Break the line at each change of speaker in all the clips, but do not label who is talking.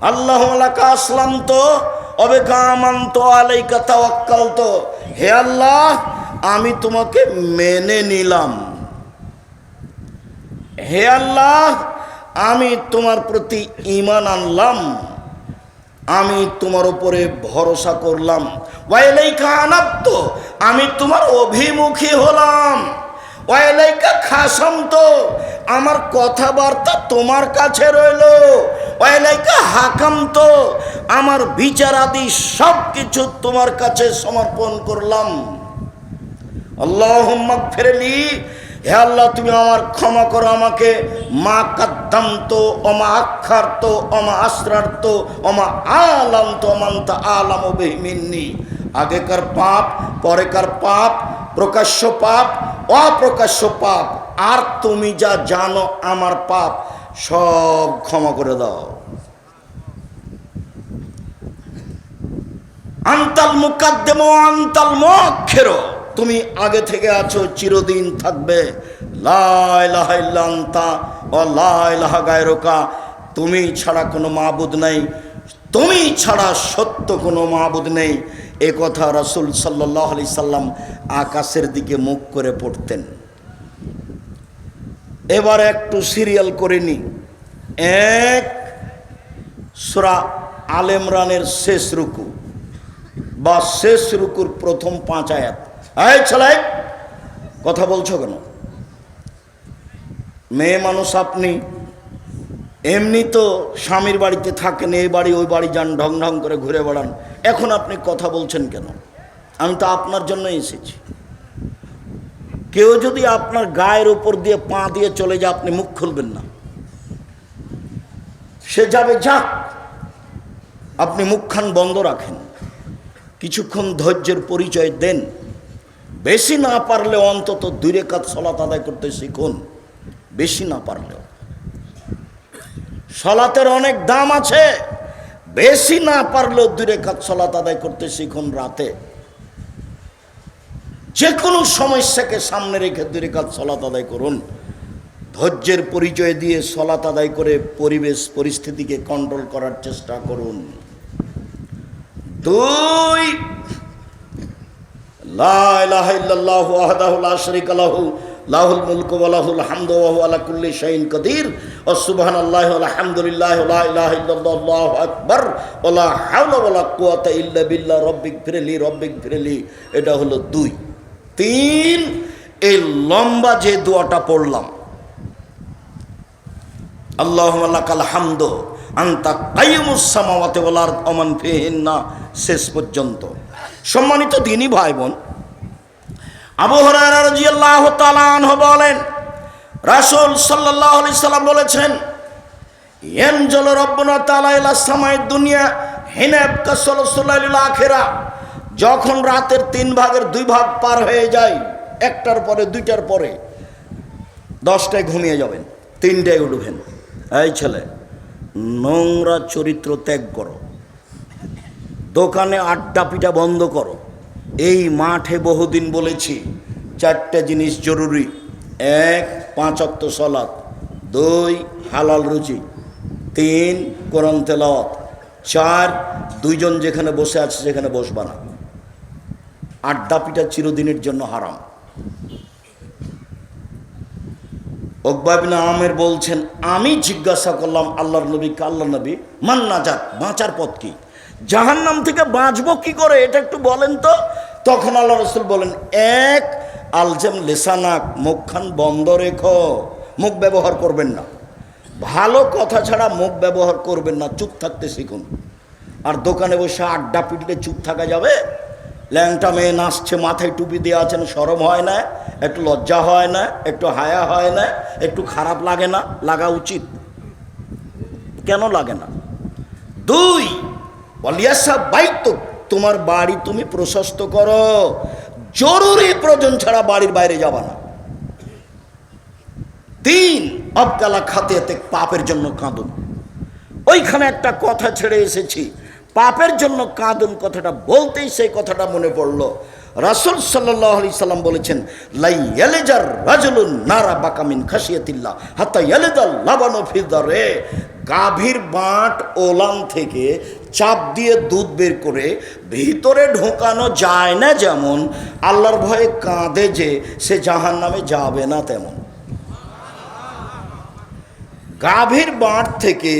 আল্লাহ আসলাম অবে হে আল্লাহ, আমি তোমাকে মেনে নিলাম। হে আল্লাহ, আমি তোমার প্রতি ইমান আনলাম। আমি তোমার উপরে ভরসা করলাম। ওয়াইলাইকা আনাপ্ত আমি তোমার অভিমুখী হলাম। ওয়াইলাইকা খাসাম তো, আমার কথাবার্তা তোমার কাছে রইল। ওয়াইলাইকা হাকাম তো, আমার বিচারাদি সব কিছু তোমার কাছে সমর্পণ করলাম। আল্লাহ ফেরেলি হে আল্লাহ, তুমি আমার ক্ষমা করো আমাকে। মা কাদ্দাম তো অমা আক্ষার তো অমা আশ্রার্ত অমা আলাম তো অমান্তা আলাম বেহমিন্নি আগেকার পাপ, পরেকার পাপ, প্রকাশ্য পাপ অপ্রকাশ্য পাপ, আর তুমি যা জানো আমার পাপ, সব ক্ষমা করে দাও। আন্তাল মুকাদ্দেম আন্তাল মক্ষের তুমি আগে থেকে আছো, চিরদিন থাকবে। লাইলাহাইল্লান্তা ও লাইলাহা গায়রকা, তুমি ছাড়া কোনো মাবুদ নেই, তুমি ছাড়া সত্য কোনো মাবুদ নেই। এ কথা রাসুল সাল্লাহ আলি সাল্লাম আকাশের দিকে মুখ করে পড়তেন। এবার একটু সিরিয়াল করে নি। এক, সুরা আলেমরানের শেষ রুকু বা শেষ রুকুর প্রথম পাঁচ আয়াত। এই ছেলে, কথা বলছো কেন? মেয়ে মানুষ আপনি, এমনি তো স্বামীর বাড়িতে থাকেন, এই বাড়ি, ওই বাড়ি যান, ঢং ঢং করে ঘুরে বেড়ান। এখন আপনি কথা বলছেন কেন? আমি তো আপনার জন্য এসেছি। কেউ যদি আপনার গায়ের উপর দিয়ে পা দিয়ে চলে যায়, আপনি মুখ খুলবেন না। সে যাবে, যাক। আপনি মুখখান বন্ধ রাখেন। কিছুক্ষণ ধৈর্যের পরিচয় দেন। বেশি না পারলে অন্তত দুই রেখাত সলাত আদায় করতে শিখুন। বেশি না পারলেও। সলাতের অনেক দাম আছে। বেশি না পারলেও দুই রেখাত সলাত আদায় করতে শিখুন রাতে। যে কোনো সমস্যাকে সামনে রেখে দুই রেখাত সলাত আদায় করুন। ধৈর্যের পরিচয় দিয়ে সলাত আদায় করে পরিবেশ, পরিস্থিতিকে কন্ট্রোল করার চেষ্টা করুন। দুই লাহুল মুলকু আলা কুল্লি কাদির আল্লাহু লা ইল্লা বিল্লাহ রব্বিক রব্বিক এটা হলো দুই। তিন, এই লম্বা যে দোয়াটা পড়লাম। আল্লাহুম্মা লাকাল হামদু আন্তা কাইয়ুমুস সামাওয়াতি ওয়াল আরদ ওয়া মান ফিহিন্না। শেষ পর্যন্ত। সম্মানিত দিনই ভাই বোন আবু হুরায়রা রাদিয়াল্লাহু তাআলা আনহু বলেন, রাসূল সাল্লাল্লাহু আলাইহি সাল্লাম বলেছেন, ইয়ানজাল রাব্বুনা ইলা সামাই দুনিয়া হিনাব কাসলসুলাইল আখিরা। যখন রাতের তিন ভাগের দুই ভাগ পার হয়ে যায়, একটার পরে, দুইটার পরে, দশটায় ঘুমিয়ে যাবেন, তিনটায় উঠবেন। এই ছেলে, নোংরা চরিত্র ত্যাগ করো। দোকানে আড্ডা পিটা বন্ধ করো। এই মাঠে বহুদিন বলেছি, চারটে জিনিস জরুরি। এক, পাঁচ অক্ত সলাৎ দুই, হালাল রুচি তিন, কোরআন তেলাওয়াত। চার, দুইজন যেখানে বসে আছে, সেখানে বসবা না। আড্ডা পিটা চিরদিনের জন্য হারাম। আমের বলছেন, আমি জিজ্ঞাসা করলাম আল্লাহর নবীকে আল্লাহ নবী মান্না যাক বাঁচার পথ কি? জাহান নাম থেকে বাঁচবো কি করে, এটা একটু বলেন তো। তখন আল্লাহ রসুল বলেন, এক, আলজেম লেসানাক, মুখখান বন্ধ রেখো, মুখ ব্যবহার করবেন না। ভালো কথা ছাড়া মুখ ব্যবহার করবেন না, চুপ থাকতে শিখুন। আর দোকানে বসে আড্ডা পিটলে চুপ থাকা যাবে? ল্যাংটা মেয়ে নাচছে, মাথায় টুপি দিয়ে আছেন সরম হয় না, একটু লজ্জা হয় না, একটু হায়া হয় না, একটু খারাপ লাগে না, লাগা উচিত। কেন লাগে না? দুই, অলিয়াসা বাইক তোমার বাড়ি তুমি প্রশস্ত করো, জরুরি প্রয়োজন ছাড়া বাড়ির বাইরে যাবা না। তিন অবকালা খাতে পাপের জন্য কাঁদুন ওইখানে একটা কথা ছেড়ে এসেছি পাপের জন্য কাঁদুন কথাটা বলতেই সেই কথাটা মনে পড়ল। রাসুল সাল্লাহ আলি সাল্লাম বলেছেন লাই ইয়ালেজার রাজলুন নারা বাকামিন খাসিয়াতিল্লাহ হাত্তা ইয়ালেদাল লাবানো ফিদারে গাভীর বাঁট ওলান থেকে চাপ দিয়ে দুধ বের করে ভিতরে ঢোকানো যায় না যেমন, আল্লাহর ভয়ে কাঁদে যে সে জাহান নামে যাবে না তেমন। গাভীর বাঁট থেকে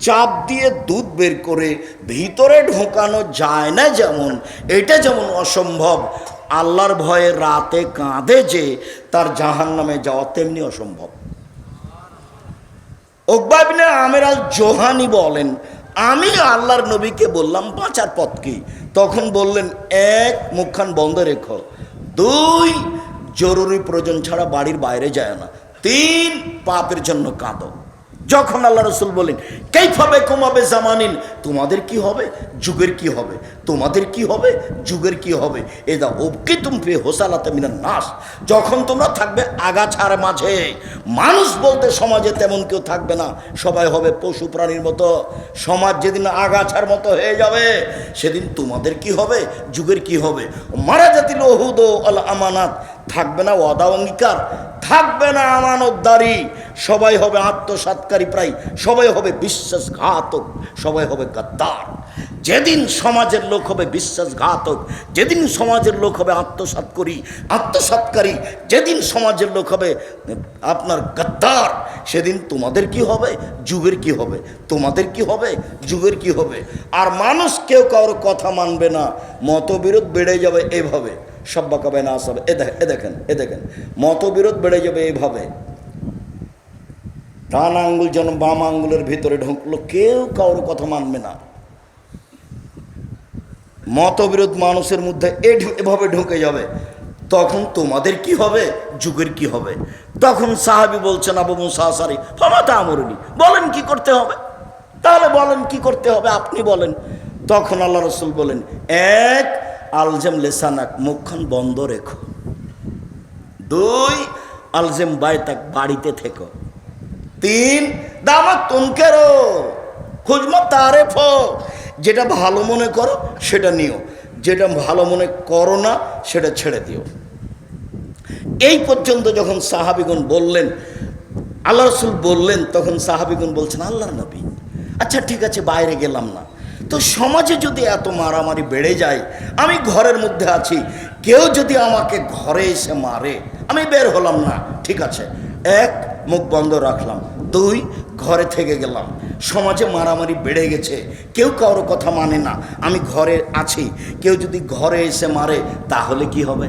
চাপ দিয়ে দুধ বের করে ভিতরে ঢোকানো যায় না যেমন, এটা যেমন অসম্ভব। আল্লাহর ভয়ে রাতে কাঁদে যে, তার জাহান নামে যাওয়া তেমনি অসম্ভব। ওকবাবিনে আমেরাল জোহানি বলেন, আমি আল্লাহর নবীকে বললাম, বাঁচার পথ কি? তখন বললেন, এক, মুখখান বন্ধ রেখো। দুই, জরুরি প্রয়োজন ছাড়া বাড়ির বাইরে যায় না। তিন, পাপের জন্য কাঁদো। যখন আল্লাহ রসুল বলেন কেই কেইভাবে কমাবে জামানিন? তোমাদের কি হবে? যুগের কি হবে? তোমাদের কি হবে? যুগের কি হবে? এ এদা ওকে তুমি হোসালাতে মিনার নাস। যখন তোমরা থাকবে আগাছার মাঝে, মানুষ বলতে সমাজে তেমন কেউ থাকবে না। সবাই হবে পশু প্রাণীর মতো। সমাজ যেদিন আগাছার মতো হয়ে যাবে, সেদিন তোমাদের কি হবে? যুগের কি হবে? মারা জাতিল ওহুদ আল আমানাত। থাকবে না ওয়াদা অঙ্গীকার, থাকবে না আমানতদারি। সবাই হবে আত্মসাৎকারী প্রায়। সবাই হবে বিশ্বাসঘাতক। সবাই হবে গাদ্দার। যেদিন সমাজের লোক হবে বিশ্বাসঘাতক, যেদিন সমাজের লোক হবে আত্মসাৎ করি আত্মসাৎকারী, যেদিন সমাজের লোক হবে, আপনার গাদ্দার, সেদিন তোমাদের কি হবে? যুগের কি হবে? তোমাদের কি হবে? যুগের কি হবে? আর মানুষ কেউ কারোর কথা মানবে না। মতবিরোধ বেড়ে যাবে এভাবে। সব্বা কবে না আসবে। এ দেখেন এ দেখেন এ দেখেন। মতবিরোধ বেড়ে যাবে এইভাবে ডান আঙ্গুল যেন বাম আঙ্গুলের ভিতরে ঢুকলো, কেউ কারোর কথা মানবে না। মতবিরোধ মানুষের মধ্যে এভাবে ঢুকে যাবে। তখন তোমাদের কি হবে? যুগের কি হবে? তখন সাহাবি বলছেন, আবু মুসাহারি ক্ষমতা আমরুনি বলেন কি করতে হবে? তাহলে বলেন কি করতে হবে? আপনি বলেন। তখন আল্লাহ রসুল বলেন, এক, আলজেম লেসানাক মুখখান বন্ধ রেখো। দুই, আলজেম বাইতাক বাড়িতে থেকো। তিন দামা তুমকেরো খুঁজমা তারে ফ যেটা ভালো মনে করো, সেটা নিও। যেটা ভালো মনে করো না, সেটা ছেড়ে দিও। এই পর্যন্ত যখন সাহাবিগুন বললেন, আল্লাহ রসুল বললেন, তখন সাহাবিগুন বলছেন, আল্লাহর নবী। আচ্ছা ঠিক আছে, বাইরে গেলাম না। তো সমাজে যদি এত মারামারি বেড়ে যায়, আমি ঘরের মধ্যে আছি, কেউ যদি আমাকে ঘরে এসে মারে, আমি বের হলাম না। ঠিক আছে, এক, মুখ বন্ধ রাখলাম। দুই, ঘরে থেকে গেলাম। সমাজে মারামারি বেড়ে গেছে। কেউ কারোর কথা মানে না। আমি ঘরে আছি। কেউ যদি ঘরে এসে মারে, তাহলে কি হবে?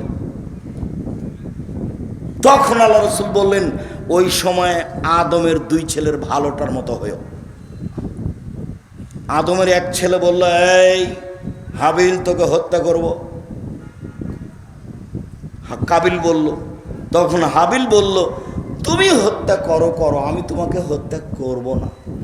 তখন আল্লাহ রসুল বললেন, ওই সময় আদমের দুই ছেলের ভালোটার মতো হয়েও। আদমের এক ছেলে বলল, এই, হাবিল, তোকে হত্যা করব। কাবিল বলল, তখন হাবিল বলল, তুমি হত্যা করো করো। আমি তোমাকে হত্যা করব না।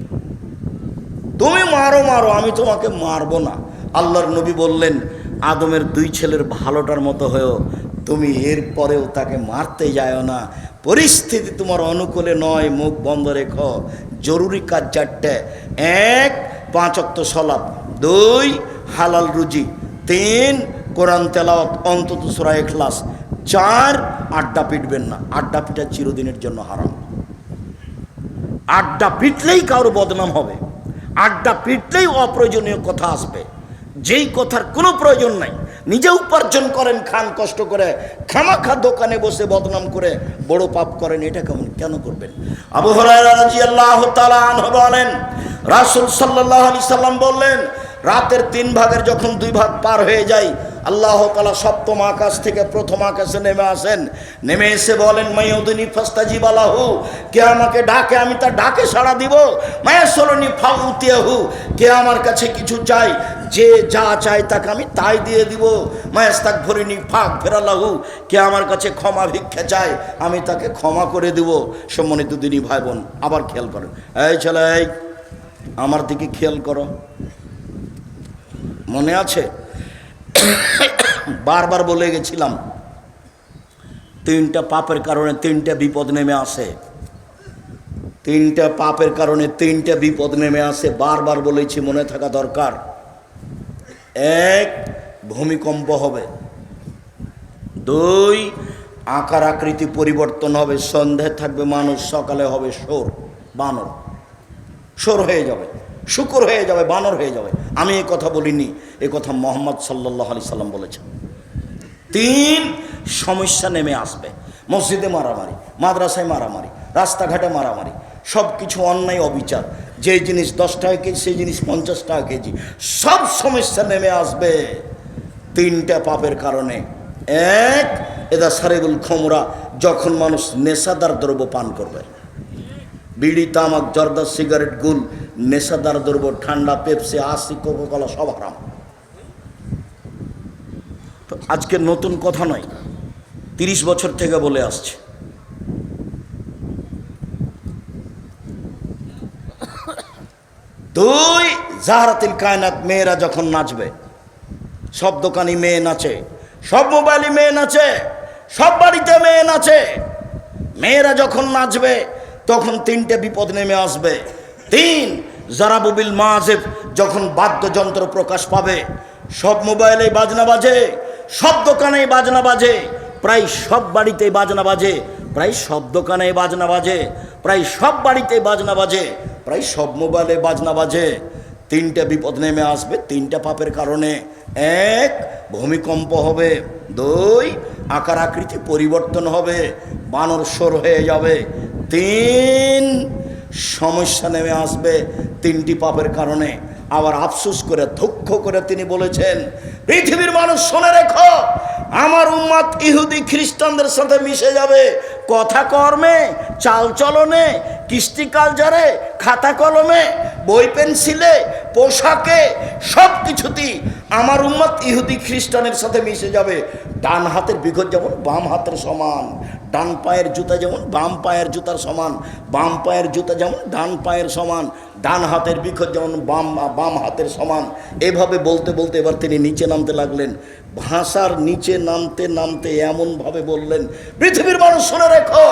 তুমি মারো মারো, আমি তোমাকে মারবো না। আল্লাহর নবী বললেন, আদমের দুই ছেলের ভালোটার মতো হয়েও তুমি এর পরেও তাকে মারতে যাও না। পরিস্থিতি তোমার অনুকূলে নয়, মুখ বন্ধ রেখো। জরুরি কাজ চারটে। এক, পাঁচ অক্ত সলাপ। দুই, হালাল রুজি। তিন, কোরআন তেলাওয়াত, অন্তত সুরা এখলাস চার, আড্ডা পিটবেন না। আড্ডা পিটা চিরদিনের জন্য হারাম। আড্ডা পিটলেই কারও বদনাম হবে। আড্ডা পিটলেই অপ্রয়োজনীয় কথা আসবে। যেই কথার কোনো প্রয়োজন নাই। নিজে উপার্জন করেন, খান, কষ্ট করে খামাখা দোকানে বসে বদনাম করে বড় পাপ করেন, এটা কেমন কেন করবেন? আবু বলেন, রাসুল সাল্লাহ আলি সাল্লাম বললেন, রাতের তিন ভাগের যখন দুই ভাগ পার হয়ে যায় আল্লাহ তালা সপ্তম আকাশ থেকে প্রথম আকাশে নেমে আসেন। নেমে এসে বলেন মাইউদিনী ফাস্তাজি বালাহু কে আমাকে ডাকে, আমি তার ডাকে সাড়া দিব। মায়া সরণি ফাউতিয়াহু, কে আমার কাছে কিছু চাই যে যা চায় তাকে আমি তাই দিয়ে দিব। মায়াস্তাক ভরিনি ফাঁক ফেরালাহু, কে আমার কাছে ক্ষমা ভিক্ষা চায়, আমি তাকে ক্ষমা করে দিব। সম্মানিত দিনী ভাই বোন আবার খেয়াল করেন। এই ছেলে আমার দিকে খেয়াল করো। মনে আছে? বারবার বলে গেছিলাম, তিনটা পাপের কারণে তিনটা বিপদ নেমে আসে। তিনটা পাপের কারণে তিনটা বিপদ নেমে আসে, বারবার বলেছি মনে থাকা দরকার। এক, ভূমিকম্প হবে। দুই, আকার আকৃতি পরিবর্তন হবে, সন্ধে থাকবে, মানুষ সকালে হবে সোর বানর। সোর হয়ে যাবে, শুকুর হয়ে যাবে, বানর হয়ে যাবে। আমি এই কথা বলিনি এ কথা মোহাম্মদ সাল্লাহ আলি সাল্লাম বলেছেন। তিন, সমস্যা নেমে আসবে। মসজিদে মারামারি, মাদ্রাসায় মারামারি, রাস্তাঘাটে মারামারি সব কিছু অন্যায়, অবিচার। যে জিনিস দশ টাকা কেজি, সেই জিনিস পঞ্চাশ টাকা কেজি, সব সমস্যা নেমে আসবে। তিনটা পাপের কারণে। এক, এদা সারেবুল খমরা, যখন মানুষ নেশাদার দ্রব্য পান করবে। বিড়ি, তামাক, জর্দা, সিগারেট, গুল নেশাদার দ্রব্য, ঠান্ডা, পেপসি, আশি, কোকোকলা, সব হারাম। তো আজকে নতুন কথা নয়, তিরিশ বছর থেকে বলে আসছে। দুই, জাহারাতিল কায়নাত মেয়েরা যখন নাচবে, সব দোকানি মেয়ে নাচে, সব মোবাইলে মেয়ে নাচে, সব বাড়িতে মেয়ে নাচে, মেয়েরা যখন নাচবে, তখন তিনটে বিপদ নেমে আসবে। তিন জারাবুবিল মাজেব যখন বাদ্যযন্ত্র প্রকাশ পাবে, সব মোবাইলে বাজনা বাজে, সব দোকানেই বাজনা বাজে, প্রায় সব বাড়িতেই বাজনা বাজে, প্রায় সব দোকানে বাজনা বাজে, প্রায় সব বাড়িতেই বাজনা বাজে, প্রায় সব মোবাইলে বাজনা বাজে। তিনটা বিপদ নেমে আসবে, তিনটা পাপের কারণে। এক, ভূমিকম্প হবে। দুই, আকার আকৃতি পরিবর্তন হবে। বানর সর হয়ে যাবে। তিন সমস্যা নেমে আসবে তিনটি পাপের কারণে। আবার আফসুস করে, দুঃখ করে তিনি বলেছেন, পৃথিবীর মানুষ শুনে রেখো, আমার উম্মাদ ইহুদি খ্রিস্টানদের সাথে মিশে যাবে। কথা কর্মে চালচলনে কৃষ্টি কালচারে, খাতা কলমে, বই পেন্সিলে পোশাকে সব কিছুতেই আমার উম্মত ইহুদি খ্রিস্টানের সাথে মিশে যাবে। ডান হাতের বিঘত যেমন, বাম হাতের সমান। ডান পায়ের জুতা যেমন, বাম পায়ের জুতার সমান। বাম পায়ের জুতা যেমন, ডান পায়ের সমান। ডান হাতের বিক্ষত যেমন, বাম বাম হাতের সমান। এভাবে বলতে বলতে এবার তিনি নিচে নামতে লাগলেন। ভাষার নিচে নামতে নামতে এমনভাবে বললেন, পৃথিবীর মানুষ শুনে রেখো,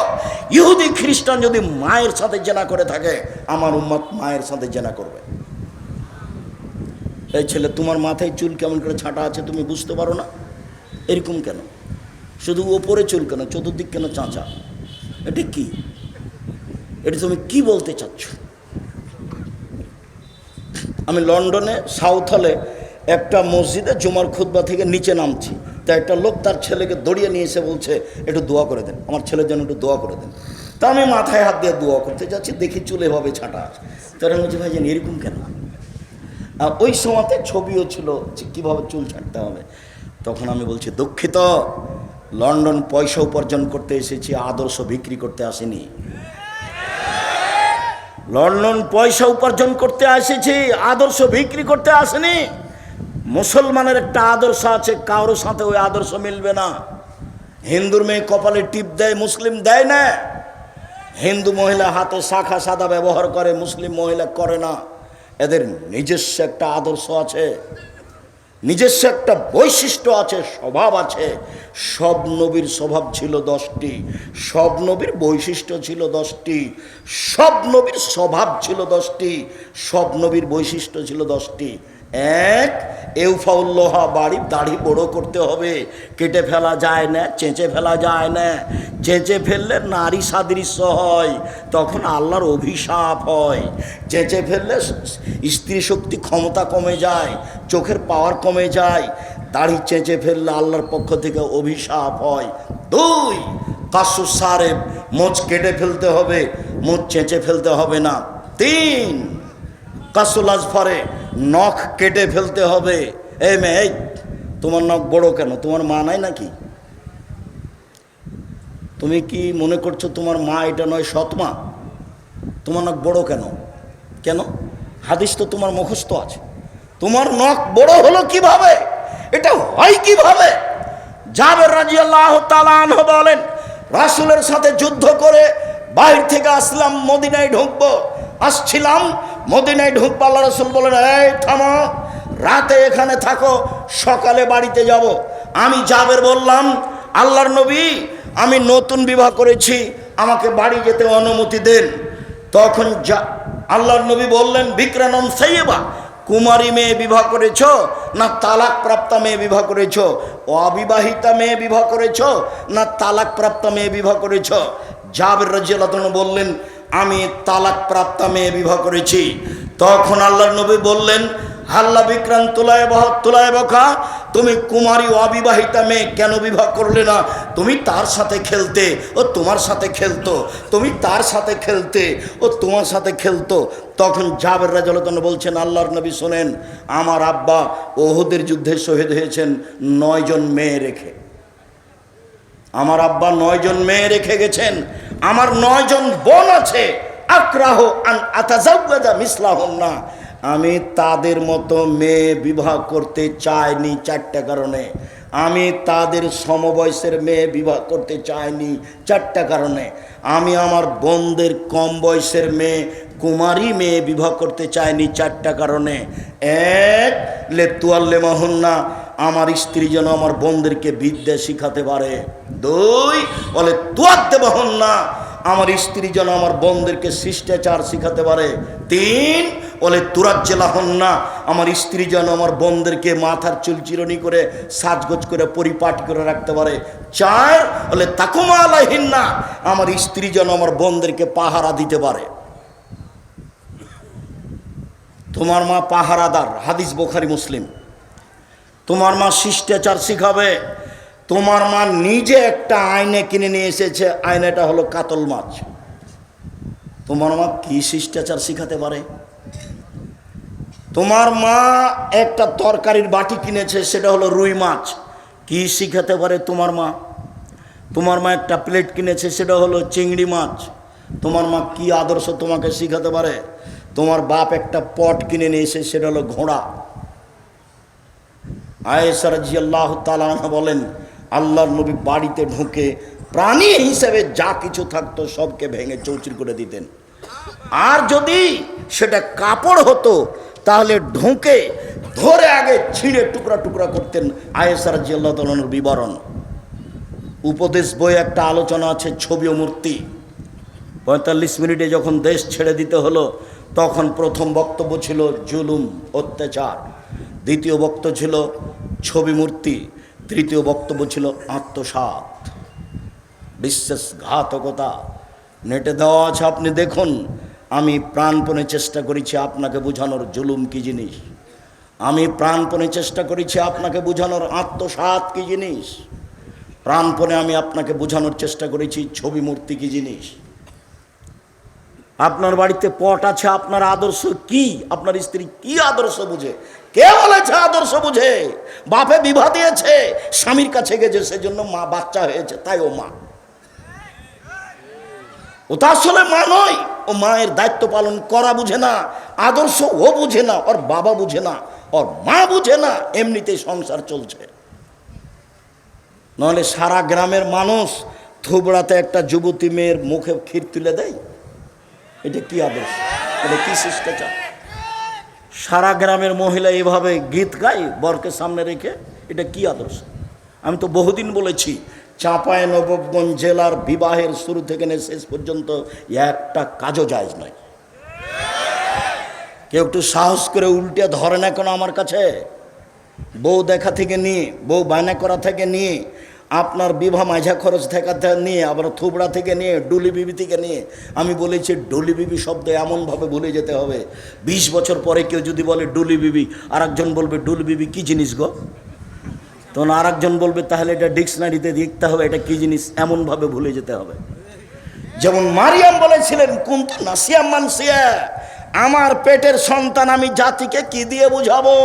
ইহুদি খ্রিস্টান যদি মায়ের সাথে জেনা করে থাকে, আমার উম্মত মায়ের সাথে জেনা করবে। এই ছেলে, তোমার মাথায় চুল কেমন করে ছাটা আছে তুমি বুঝতে পারো না? এরকম কেন? শুধু ওপরে চুল কেন? চতুর্দিক কেন চাঁচা? এটা কি? এটা তুমি কি বলতে চাচ্ছ? আমি লন্ডনে সাউথ হলে একটা মসজিদে জুমার খুতবা থেকে নিচে নামছি। তা একটা লোক তার ছেলেকে দড়িয়ে নিয়ে এসে বলছে, একটু দোয়া করে দেন। আমার ছেলের জন্য একটু দোয়া করে দেন। তা আমি মাথায় হাত দিয়ে দোয়া করতে যাচ্ছি, দেখি চুল এভাবে ছাটা আছে। তারা বলছে ভাই এরকম কেন? আর ওই সময়তে ছবিও ছিল যে কীভাবে চুল ছাড়তে হবে। তখন আমি বলছি, দুঃখিত, লন্ডন পয়সা উপার্জন করতে এসেছি, আদর্শ বিক্রি করতে আসেনি। লন্ডন পয়সা উপার্জন করতে এসেছি আদর্শ বিক্রি করতে আসেনি। মুসলমানের একটা আদর্শ আছে, কারোর সাথে ওই আদর্শ মিলবে না। হিন্দুর মেয়ে কপালে টিপ দেয়, মুসলিম দেয় না। হিন্দু মহিলা হাতে শাখা সাদা ব্যবহার করে, মুসলিম মহিলা করে না। এদের নিজস্ব একটা আদর্শ আছে, নিজস্ব একটা বৈশিষ্ট্য আছে, স্বভাব আছে। সব নবীর স্বভাব ছিল দশটি, সব নবীর বৈশিষ্ট্য ছিল দশটি, সব নবীর স্বভাব ছিল দশটি, সব নবীর বৈশিষ্ট্য ছিল দশটি। এক এউফাউল্লোহা বাড়ির দাড়ি বড় করতে হবে। কেটে ফেলা যায় না, চেঁচে ফেলা যায় না। চেঁচে ফেললে নারী সাদৃশ্য হয়, তখন আল্লাহর অভিশাপ হয়। চেঁচে ফেললে স্ত্রী শক্তি ক্ষমতা কমে যায়, চোখের পাওয়ার কমে যায়। দাড়ি চেঁচে ফেললে আল্লাহর পক্ষ থেকে অভিশাপ হয়। দুই, কাসু সারেব, মোচ কেটে ফেলতে হবে, মোচ চেঁচে ফেলতে হবে না। তিন কাসুল আজফারে নখ কেটে ফেলতে হবে। এই মেয়ে তোমার নখ বড় কেন? তোমার মা নাই নাকি? তুমি কি মনে করছ তোমার মা এটা নয় সৎ মা? তোমার নখ বড় কেন? কেন? হাদিস তো তোমার মুখস্থ আছে। তোমার নখ বড় হলো কীভাবে? এটা হয় কীভাবে? জাবের রাজি আল্লাহ বলেন, রাসুলের সাথে যুদ্ধ করে বাইরে থেকে আসলাম, মদিনায় ঢুকবো, আসছিলাম মদিনায় ঢুকবো আল্লাহ রসুল বলেন, এই, থামো, রাতে এখানে থাকো, সকালে বাড়িতে যাব। আমি জাবের বললাম, আল্লাহর নবী, আমি নতুন বিবাহ করেছি, আমাকে বাড়ি যেতে অনুমতি দেন। তখন যা আল্লাহর নবী বললেন, বিক্রানম সাইয়েবা, কুমারী মেয়ে বিবাহ করেছ না তালাক প্রাপ্তা মেয়ে বিবাহ করেছ? অবিবাহিতা মেয়ে বিবাহ করেছ না তালাক প্রাপ্তা মেয়ে বিবাহ করেছ? জাবের রাজিয়াল্লাহ বললেন আমি তালাক প্রাপ্তা মেয়ে বিবাহ করেছি। তখন আল্লাহর নবী বললেন, হাল্লা বিক্রান্ত তোলায় বহ, তোলায় বখা। তুমি কুমারী অবিবাহিতা মেয়ে কেন বিবাহ করলে না? তুমি তার সাথে খেলতে ও তোমার সাথে খেলতো। তুমি তার সাথে খেলতে ও তোমার সাথে খেলতো। তখন জাবের রাজলতন বলছেন, আল্লাহর নবী শোনেন, আমার আব্বা ওহুদের যুদ্ধে শহীদ হয়েছেন নয়জন মেয়ে রেখে। আমার আব্বা নয়জন মেয়ে রেখে গেছেন। আমার নয়জন বোন আছে। আক্রাহ আন আতাজাউজা মিসলাহন না আমি তাদের মতো মেয়ে বিবাহ করতে চাইনি চারটা কারণে। আমি তাদের সমবয়সের মেয়ে বিবাহ করতে চাইনি চারটা কারণে। আমি আমার বোনদের কম বয়সের মেয়ে কুমারী মেয়ে বিবাহ করতে চাইনি চারটা কারণে। এক, লে তুয়াল্লে মহন্না আমার স্ত্রী যেন আমার বোনদেরকে বিদ্যা শিখাতে পারে। দুই, বলে তুয়াদ্দে বহন্না আমার স্ত্রী যেন আমার বোনদেরকে শিষ্টাচার শিখাতে পারে। তিন, বলে তুরাজ্জেলা হন্না, আমার স্ত্রী যেন আমার বোনদেরকে মাথার চুল চিরনি করে সাজগোজ করে পরিপাটি করে রাখতে পারে। চার, বলে তাকুমা আলাহিন্না আমার স্ত্রী যেন আমার বোনদেরকে পাহারা দিতে পারে। তোমার মা পাহারাদার, হাদিস বোখারি মুসলিম। তোমার মা শিষ্টাচার শিখাবে। তোমার মা নিজে একটা আয়নে কিনে নিয়ে এসেছে। আয়নাটা হলো কাতল মাছ। তোমার মা কি শিষ্টাচার শিখাতে পারে? তোমার মা একটা তরকারির বাটি কিনেছে, সেটা হলো রুই মাছ। কি শিখাতে পারে তোমার মা? তোমার মা একটা প্লেট কিনেছে, সেটা হলো চিংড়ি মাছ। তোমার মা কি আদর্শ তোমাকে শিখাতে পারে? তোমার বাপ একটা পট কিনে নিয়ে এসে, সেটা হলো ঘোড়া। আয়েসার জি আল্লাহ বলেন, আল্লাহর নবী বাড়িতে ঢুকে প্রাণী হিসেবে যা কিছু থাকতো সবকে ভেঙে চৌচির করে দিতেন। আর যদি সেটা কাপড় হতো, তাহলে ঢুকে ধরে আগে ছিঁড়ে টুকরা টুকরা করতেন আয়েসার জি আল্লাহ তালানোর বিবরণ। উপদেশ বই একটা আলোচনা আছে, ছবি ও মূর্তি। পঁয়তাল্লিশ মিনিটে যখন দেশ ছেড়ে দিতে হলো তখন প্রথম বক্তব্য ছিল জুলুম, অত্যাচার। দ্বিতীয় বক্তব্য ছিল ছবি মূর্তি, তৃতীয় বক্তব্য ছিল আত্মসাত বিশ্বাসঘাতকতা। নেটে দেওয়া আছে, আপনি দেখুন, আমি প্রাণপণে চেষ্টা করেছি আপনাকে বোঝানোর জুলুম কি জিনিস? আমি প্রাণপণে চেষ্টা করেছি আপনাকে বোঝানোর আত্মসাত কি জিনিস? প্রাণপণে আমি আপনাকে বোঝানোর চেষ্টা করেছি ছবি মূর্তি কি জিনিস? আপনার বাড়িতে পট আছে, আপনার আদর্শ কি? আপনার স্ত্রী কি আদর্শ বুঝে? কে বলেছে আদর্শ বুঝে? বাপে বিবাহ দিয়েছে, স্বামীর কাছে গেছে, সেজন্য মা বাচ্চা হয়েছে, তাই ও মা। ও তো আসলে মা নয়, ও মায়ের দায়িত্ব পালন করা বুঝে না, আদর্শ ও বুঝে না, ওর বাবা বুঝে না, ওর মা বুঝে না, এমনিতেই সংসার চলছে। নাহলে সারা গ্রামের মানুষ থুবড়াতে একটা যুবতী মেয়ের মুখে ক্ষীর তুলে দেয়। এটা কি আদর্শ এটা কি শিষ্টাচার? সারা গ্রামের মহিলা এভাবে গীত গায়, বরকে সামনে রেখে? এটা কি আদর্শ আমি তো বহুদিন বলেছি চাঁপায় নবগঞ্জ জেলার বিবাহের শুরু থেকে নিয়ে শেষ পর্যন্ত একটা কাজও যায় নয় কেউ একটু সাহস করে উল্টে ধরে না কেন আমার কাছে? বউ দেখা থেকে নিয়ে বউ বায়না করা থেকে নিয়ে আপনার বিবাহ মাঝা খরচ থেকে নিয়ে, আবার থুবড়া থেকে নিয়ে, ডুলি বিবি থেকে নিয়ে, আমি বলেছি ডুলি বিবি শব্দ এমনভাবে ভুলে যেতে হবে। বিশ বছর পরে কেউ যদি বলে ডুলি বিবি আর বলবে, ডুলি বিবি কী জিনিস গো? তখন আর বলবে, তাহলে এটা ডিকশনারিতে দেখতে হবে, এটা কী জিনিস? এমনভাবে ভুলে যেতে হবে। যেমন মারিয়াম বলেছিলেন, কুন্তু নাসিয়াম মানসিয়া, আমার পেটের সন্তান আমি জাতিকে কি দিয়ে বুঝাবো?